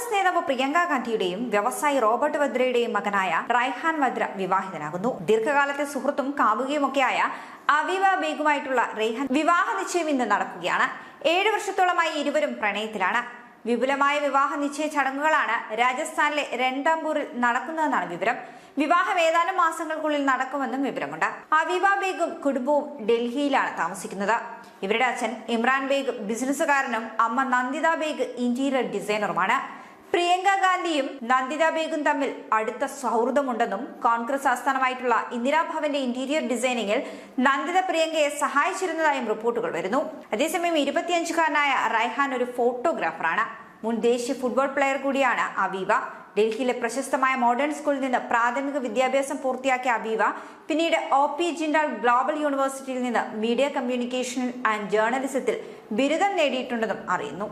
കോൺഗ്രസ് നേതാവ് പ്രിയങ്ക ഗാന്ധിയുടെയും വ്യവസായി റോബർട്ട് വദ്രയുടെയും മകനായ റൈഹാൻ വദ്ര വിവാഹിതനാകുന്നു. ദീർഘകാലത്തെ സുഹൃത്തും കാമുകിയുമൊക്കെയായ അവിവ ബേഗുമായിട്ടുള്ള റൈഹാൻ വിവാഹ നിശ്ചയം ഇന്ന് നടക്കുകയാണ്. ഏഴു വർഷത്തോളമായി ഇരുവരും പ്രണയത്തിലാണ്. വിപുലമായ വിവാഹ നിശ്ചയ ചടങ്ങുകളാണ് രാജസ്ഥാനിലെ രണ്ടാംപൂരിൽ നടക്കുന്നതെന്നാണ് വിവരം. വിവാഹം ഏതാനും മാസങ്ങൾക്കുള്ളിൽ നടക്കുമെന്നും വിവരമുണ്ട്. അവിവ ബേഗും കുടുംബവും ഡൽഹിയിലാണ് താമസിക്കുന്നത്. ഇവരുടെ അച്ഛൻ ഇമ്രാൻ ബേഗ് ബിസിനസ്സുകാരനും അമ്മ നന്ദിത ബേഗ് ഇന്റീരിയർ ഡിസൈനറുമാണ്. പ്രിയങ്ക ഗാന്ധിയും നന്ദിത ബേഗും തമ്മിൽ അടുത്ത സൗഹൃദമുണ്ടെന്നും കോൺഗ്രസ് ആസ്ഥാനമായിട്ടുള്ള ഇന്ദിരാഭവന്റെ ഇന്റീരിയർ ഡിസൈനിങ്ങിൽ നന്ദിത പ്രിയങ്കയെ സഹായിച്ചിരുന്നതായും റിപ്പോർട്ടുകൾ വരുന്നു. അതേസമയം ഇരുപത്തിയഞ്ചുകാരനായ റൈഹാൻ ഒരു ഫോട്ടോഗ്രാഫറാണ്. മുൻ ദേശീയ ഫുട്ബോൾ പ്ലെയർ കൂടിയാണ് അവീവ. ഡൽഹിയിലെ പ്രശസ്തമായ മോഡേൺ സ്കൂളിൽ നിന്ന് പ്രാഥമിക വിദ്യാഭ്യാസം പൂർത്തിയാക്കിയ അവീവ പിന്നീട് ഒ പി ജിൻഡാൽ ഗ്ലോബൽ യൂണിവേഴ്സിറ്റിയിൽ നിന്ന് മീഡിയ കമ്മ്യൂണിക്കേഷൻ ആൻഡ് ജേർണലിസത്തിൽ ബിരുദം നേടിയിട്ടുണ്ടെന്നും അറിയുന്നു.